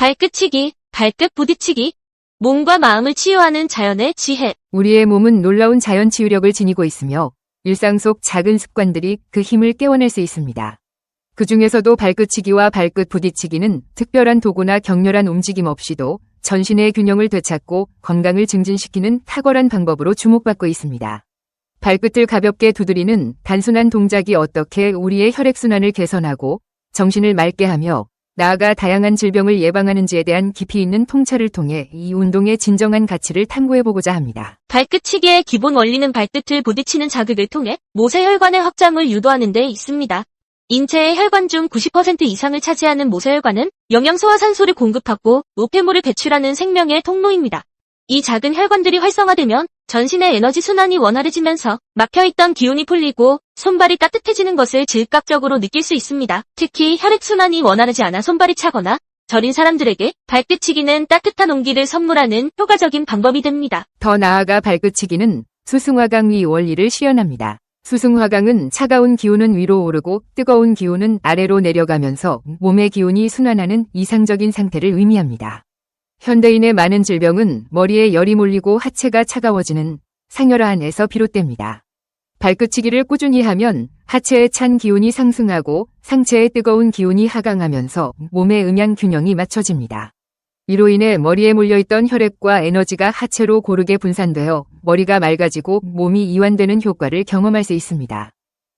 발끝치기, 발끝 부딪히기. 몸과 마음을 치유하는 자연의 지혜. 우리의 몸은 놀라운 자연 치유력을 지니고 있으며 일상 속 작은 습관들이 그 힘을 깨워낼 수 있습니다. 그 중에서도 발끝치기와 발끝 부딪히기는 특별한 도구나 격렬한 움직임 없이도 전신의 균형을 되찾고 건강을 증진시키는 탁월한 방법으로 주목받고 있습니다. 발끝을 가볍게 두드리는 단순한 동작이 어떻게 우리의 혈액순환을 개선하고 정신을 맑게 하며 나아가 다양한 질병을 예방하는지에 대한 깊이 있는 통찰을 통해 이 운동의 진정한 가치를 탐구해보고자 합니다. 발끝치기의 기본 원리는 발끝을 부딪히는 자극을 통해 모세혈관의 확장을 유도하는 데 있습니다. 인체의 혈관 중 90% 이상을 차지하는 모세혈관은 영양소와 산소를 공급하고 노폐물을 배출하는 생명의 통로입니다. 이 작은 혈관들이 활성화되면 전신의 에너지 순환이 원활해지면서 막혀있던 기운이 풀리고 손발이 따뜻해지는 것을 즉각적으로 느낄 수 있습니다. 특히 혈액순환이 원활하지 않아 손발이 차거나 저린 사람들에게 발끝치기는 따뜻한 온기를 선물하는 효과적인 방법이 됩니다. 더 나아가 발끝치기는 수승화강의 원리를 실현합니다. 수승화강은 차가운 기운은 위로 오르고 뜨거운 기운은 아래로 내려가면서 몸의 기운이 순환하는 이상적인 상태를 의미합니다. 현대인의 많은 질병은 머리에 열이 몰리고 하체가 차가워지는 상열화 안에서 비롯됩니다. 발끝치기를 꾸준히 하면 하체의 찬 기운이 상승하고 상체의 뜨거운 기운이 하강하면서 몸의 음양 균형이 맞춰집니다. 이로 인해 머리에 몰려있던 혈액과 에너지가 하체로 고르게 분산되어 머리가 맑아지고 몸이 이완되는 효과를 경험할 수 있습니다.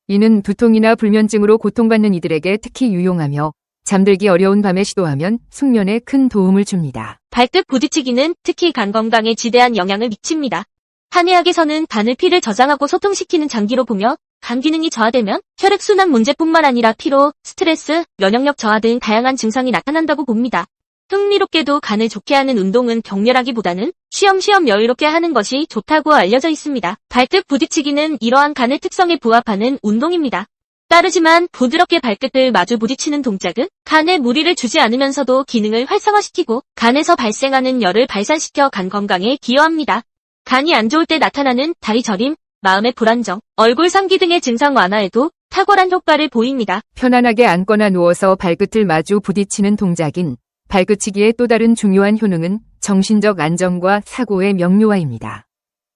이는 두통이나 불면증으로 고통받는 이들에게 특히 유용하며 잠들기 어려운 밤에 시도하면 숙면에 큰 도움을 줍니다. 발끝 부딪히기는 특히 간 건강에 지대한 영향을 미칩니다. 한의학에서는 간을 피를 저장하고 소통시키는 장기로 보며 간 기능이 저하되면 혈액순환 문제뿐만 아니라 피로, 스트레스, 면역력 저하 등 다양한 증상이 나타난다고 봅니다. 흥미롭게도 간을 좋게 하는 운동은 격렬하기보다는 쉬엄쉬엄 여유롭게 하는 것이 좋다고 알려져 있습니다. 발끝 부딪히기는 이러한 간의 특성에 부합하는 운동입니다. 빠르지만 부드럽게 발끝을 마주 부딪히는 동작은 간에 무리를 주지 않으면서도 기능을 활성화시키고 간에서 발생하는 열을 발산시켜 간 건강에 기여합니다. 간이 안 좋을 때 나타나는 다리 저림, 마음의 불안정, 얼굴 상기 등의 증상 완화에도 탁월한 효과를 보입니다. 편안하게 앉거나 누워서 발끝을 마주 부딪히는 동작인 발끝치기의 또 다른 중요한 효능은 정신적 안정과 사고의 명료화입니다.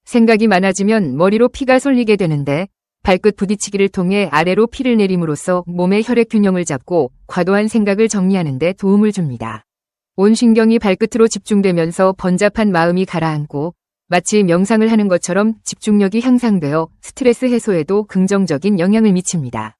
생각이 많아지면 머리로 피가 쏠리게 되는데 발끝 부딪히기를 통해 아래로 피를 내림으로써 몸의 혈액 균형을 잡고 과도한 생각을 정리하는 데 도움을 줍니다. 온 신경이 발끝으로 집중되면서 번잡한 마음이 가라앉고 마치 명상을 하는 것처럼 집중력이 향상되어 스트레스 해소에도 긍정적인 영향을 미칩니다.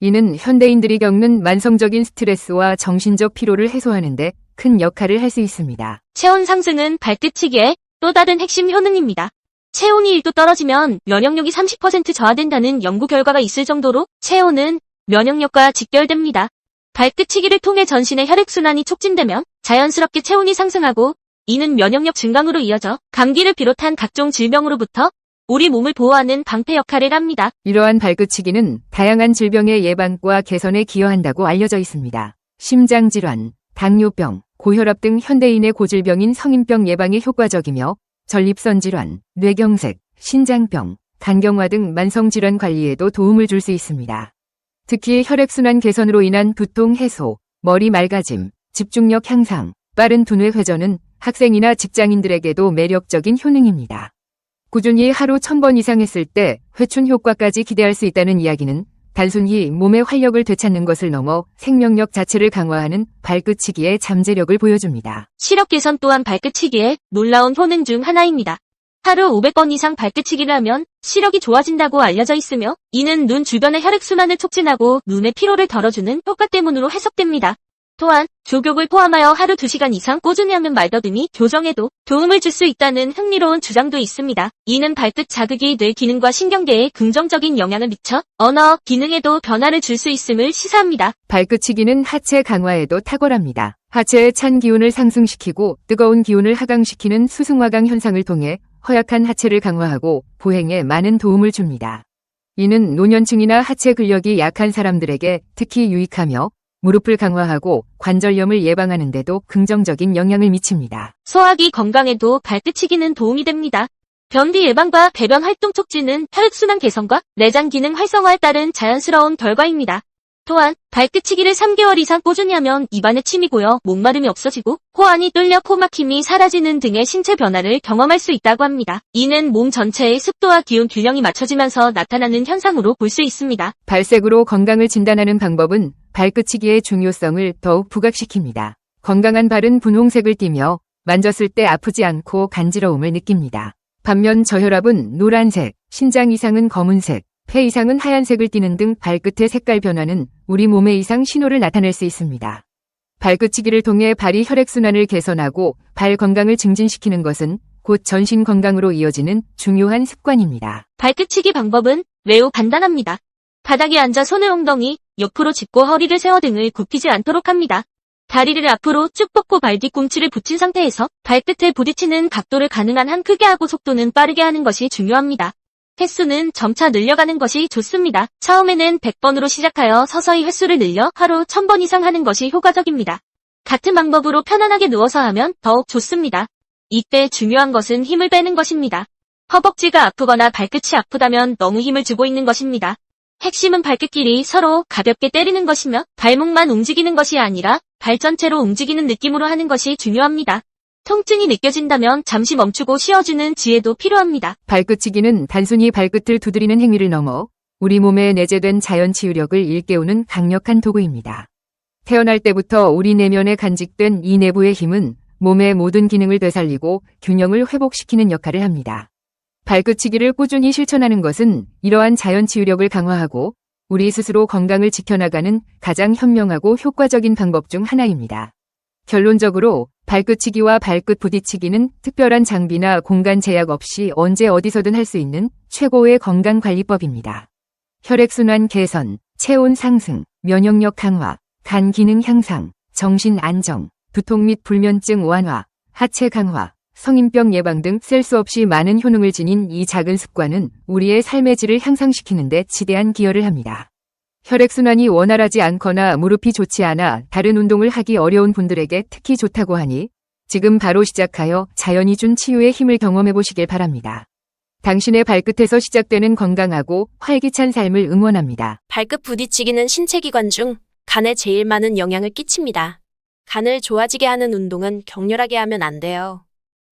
이는 현대인들이 겪는 만성적인 스트레스와 정신적 피로를 해소하는데 큰 역할을 할 수 있습니다. 체온 상승은 발끝치기의 또 다른 핵심 효능입니다. 체온이 1도 떨어지면 면역력이 30% 저하된다는 연구 결과가 있을 정도로 체온은 면역력과 직결됩니다. 발끝치기를 통해 전신의 혈액순환이 촉진되면 자연스럽게 체온이 상승하고 이는 면역력 증강으로 이어져 감기를 비롯한 각종 질병으로부터 우리 몸을 보호하는 방패 역할을 합니다. 이러한 발끝치기는 다양한 질병의 예방과 개선에 기여한다고 알려져 있습니다. 심장질환, 당뇨병, 고혈압 등 현대인의 고질병인 성인병 예방에 효과적이며 전립선 질환, 뇌경색, 신장병, 간경화 등 만성질환 관리에도 도움을 줄 수 있습니다. 특히 혈액순환 개선으로 인한 두통 해소, 머리 맑아짐, 집중력 향상, 빠른 두뇌 회전은 학생이나 직장인들에게도 매력적인 효능입니다. 꾸준히 하루 1000번 이상 했을 때 회춘 효과까지 기대할 수 있다는 이야기는 단순히 몸의 활력을 되찾는 것을 넘어 생명력 자체를 강화하는 발끝치기의 잠재력을 보여줍니다. 시력 개선 또한 발끝치기의 놀라운 효능 중 하나입니다. 하루 500번 이상 발끝치기를 하면 시력이 좋아진다고 알려져 있으며 이는 눈 주변의 혈액순환을 촉진하고 눈의 피로를 덜어주는 효과 때문으로 해석됩니다. 또한 조격을 포함하여 하루 2시간 이상 꾸준히 하면 말더듬이 교정에도 도움을 줄 수 있다는 흥미로운 주장도 있습니다. 이는 발끝 자극이 뇌 기능과 신경계에 긍정적인 영향을 미쳐 언어 기능에도 변화를 줄 수 있음을 시사합니다. 발끝치기는 하체 강화에도 탁월합니다. 하체의 찬 기운을 상승시키고 뜨거운 기운을 하강시키는 수승화강 현상을 통해 허약한 하체를 강화하고 보행에 많은 도움을 줍니다. 이는 노년층이나 하체 근력이 약한 사람들에게 특히 유익하며 무릎을 강화하고 관절염을 예방하는 데도 긍정적인 영향을 미칩니다. 소화기 건강에도 발끝치기는 도움이 됩니다. 변비 예방과 배변 활동 촉진은 혈액순환 개선과 내장 기능 활성화에 따른 자연스러운 결과입니다. 또한 발끝치기를 3개월 이상 꾸준히 하면 입안에 침이 고여 목마름이 없어지고 코안이 뚫려 코막힘이 사라지는 등의 신체 변화를 경험할 수 있다고 합니다. 이는 몸 전체의 습도와 기온 균형이 맞춰지면서 나타나는 현상으로 볼 수 있습니다. 발색으로 건강을 진단하는 방법은 발끝치기의 중요성을 더욱 부각시킵니다. 건강한 발은 분홍색을 띠며 만졌을 때 아프지 않고 간지러움을 느낍니다. 반면 저혈압은 노란색, 신장 이상은 검은색, 폐 이상은 하얀색을 띠는 등 발끝의 색깔 변화는 우리 몸의 이상 신호를 나타낼 수 있습니다. 발끝치기를 통해 발이 혈액순환을 개선하고 발 건강을 증진시키는 것은 곧 전신 건강으로 이어지는 중요한 습관입니다. 발끝치기 방법은 매우 간단합니다. 바닥에 앉아 손을 엉덩이, 옆으로 짚고 허리를 세워 등을 굽히지 않도록 합니다. 다리를 앞으로 쭉 뻗고 발 뒤꿈치를 붙인 상태에서 발끝에 부딪히는 각도를 가능한 한 크게 하고 속도는 빠르게 하는 것이 중요합니다. 횟수는 점차 늘려가는 것이 좋습니다. 처음에는 100번으로 시작하여 서서히 횟수를 늘려 하루 1000번 이상 하는 것이 효과적입니다. 같은 방법으로 편안하게 누워서 하면 더욱 좋습니다. 이때 중요한 것은 힘을 빼는 것입니다. 허벅지가 아프거나 발끝이 아프다면 너무 힘을 주고 있는 것입니다. 핵심은 발끝끼리 서로 가볍게 때리는 것이며 발목만 움직이는 것이 아니라 발 전체로 움직이는 느낌으로 하는 것이 중요합니다. 통증이 느껴진다면 잠시 멈추고 쉬어주는 지혜도 필요합니다. 발끝치기는 단순히 발끝을 두드리는 행위를 넘어 우리 몸에 내재된 자연 치유력을 일깨우는 강력한 도구입니다. 태어날 때부터 우리 내면에 간직된 이 내부의 힘은 몸의 모든 기능을 되살리고 균형을 회복시키는 역할을 합니다. 발끝치기를 꾸준히 실천하는 것은 이러한 자연 치유력을 강화하고 우리 스스로 건강을 지켜나가는 가장 현명하고 효과적인 방법 중 하나입니다. 결론적으로 발끝치기와 발끝 부딪히기는 특별한 장비나 공간 제약 없이 언제 어디서든 할 수 있는 최고의 건강관리법입니다. 혈액순환 개선, 체온 상승, 면역력 강화, 간 기능 향상, 정신 안정, 두통 및 불면증 완화, 하체 강화, 성인병 예방 등 셀 수 없이 많은 효능을 지닌 이 작은 습관은 우리의 삶의 질을 향상시키는 데 지대한 기여를 합니다. 혈액순환이 원활하지 않거나 무릎이 좋지 않아 다른 운동을 하기 어려운 분들에게 특히 좋다고 하니 지금 바로 시작하여 자연이 준 치유의 힘을 경험해 보시길 바랍니다. 당신의 발끝에서 시작되는 건강하고 활기찬 삶을 응원합니다. 발끝 부딪히기는 신체 기관 중 간에 제일 많은 영향을 끼칩니다. 간을 좋아지게 하는 운동은 격렬하게 하면 안 돼요.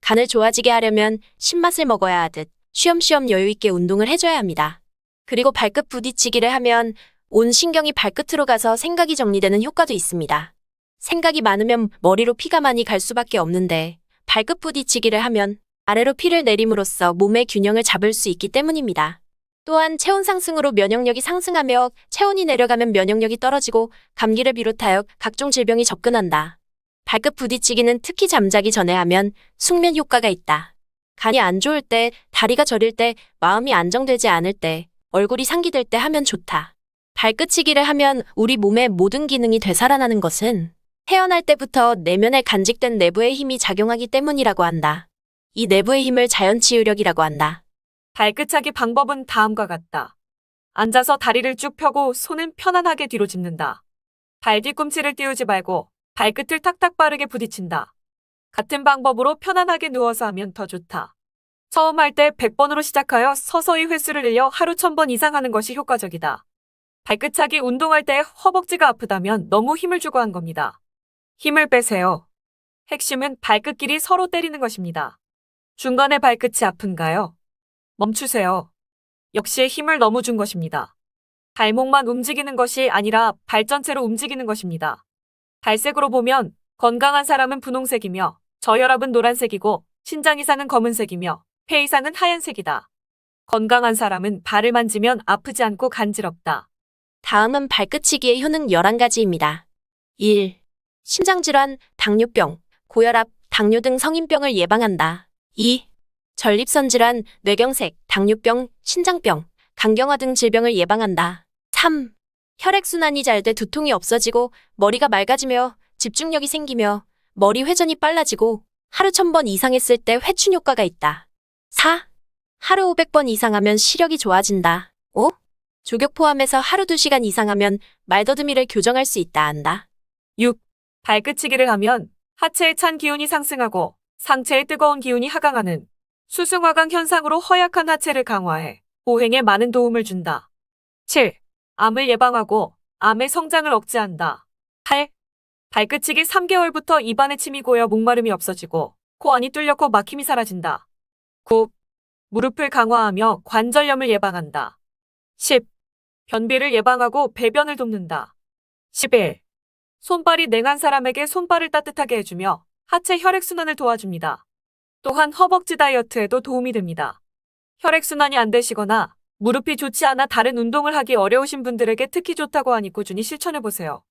간을 좋아지게 하려면 신맛을 먹어야 하듯 쉬엄쉬엄 여유있게 운동을 해줘야 합니다. 그리고 발끝 부딪히기를 하면 온 신경이 발끝으로 가서 생각이 정리되는 효과도 있습니다. 생각이 많으면 머리로 피가 많이 갈 수밖에 없는데 발끝 부딪히기를 하면 아래로 피를 내림으로써 몸의 균형을 잡을 수 있기 때문입니다. 또한 체온 상승으로 면역력이 상승하며 체온이 내려가면 면역력이 떨어지고 감기를 비롯하여 각종 질병이 접근한다. 발끝 부딪히기는 특히 잠자기 전에 하면 숙면 효과가 있다. 간이 안 좋을 때, 다리가 저릴 때, 마음이 안정되지 않을 때, 얼굴이 상기될 때 하면 좋다. 발끝치기를 하면 우리 몸의 모든 기능이 되살아나는 것은 태어날 때부터 내면에 간직된 내부의 힘이 작용하기 때문이라고 한다. 이 내부의 힘을 자연치유력이라고 한다. 발끝차기 방법은 다음과 같다. 앉아서 다리를 쭉 펴고 손은 편안하게 뒤로 짚는다. 발 뒤꿈치를 띄우지 말고 발끝을 탁탁 빠르게 부딪힌다. 같은 방법으로 편안하게 누워서 하면 더 좋다. 처음 할 때 100번으로 시작하여 서서히 횟수를 늘려 하루 1000번 이상 하는 것이 효과적이다. 발끝차기 운동할 때 허벅지가 아프다면 너무 힘을 주고 한 겁니다. 힘을 빼세요. 핵심은 발끝끼리 서로 때리는 것입니다. 중간에 발끝이 아픈가요? 멈추세요. 역시 힘을 너무 준 것입니다. 발목만 움직이는 것이 아니라 발 전체로 움직이는 것입니다. 발색으로 보면 건강한 사람은 분홍색이며 저혈압은 노란색이고 신장 이상은 검은색이며 폐 이상은 하얀색이다. 건강한 사람은 발을 만지면 아프지 않고 간지럽다. 다음은 발끝치기의 효능 11가지입니다. 1. 심장질환, 당뇨병, 고혈압, 당뇨 등 성인병을 예방한다. 2. 전립선 질환, 뇌경색, 당뇨병, 신장병, 간경화 등 질병을 예방한다. 3. 혈액순환이 잘 돼 두통이 없어지고 머리가 맑아지며 집중력이 생기며 머리 회전이 빨라지고 하루 1000번 이상 했을 때 회춘 효과가 있다. 4. 하루 500번 이상 하면 시력이 좋아진다. 5. 조격 포함해서 하루 2시간 이상 하면 말더듬이를 교정할 수 있다 한다. 6. 발끝치기를 하면 하체의 찬 기운이 상승하고 상체의 뜨거운 기운이 하강하는 수승화강 현상으로 허약한 하체를 강화해 보행에 많은 도움을 준다. 7. 암을 예방하고 암의 성장을 억제한다. 8. 발끝치기 3개월부터 입안에 침이 고여 목마름이 없어지고 코 안이 코 막힘이 사라진다. 9. 무릎을 강화하며 관절염을 예방한다. 10. 변비를 예방하고 배변을 돕는다. 11. 손발이 냉한 사람에게 손발을 따뜻하게 해주며 하체 혈액순환을 도와줍니다. 또한 허벅지 다이어트에도 도움이 됩니다. 혈액순환이 안 되시거나 무릎이 좋지 않아 다른 운동을 하기 어려우신 분들에게 특히 좋다고 하니 꾸준히 실천해보세요.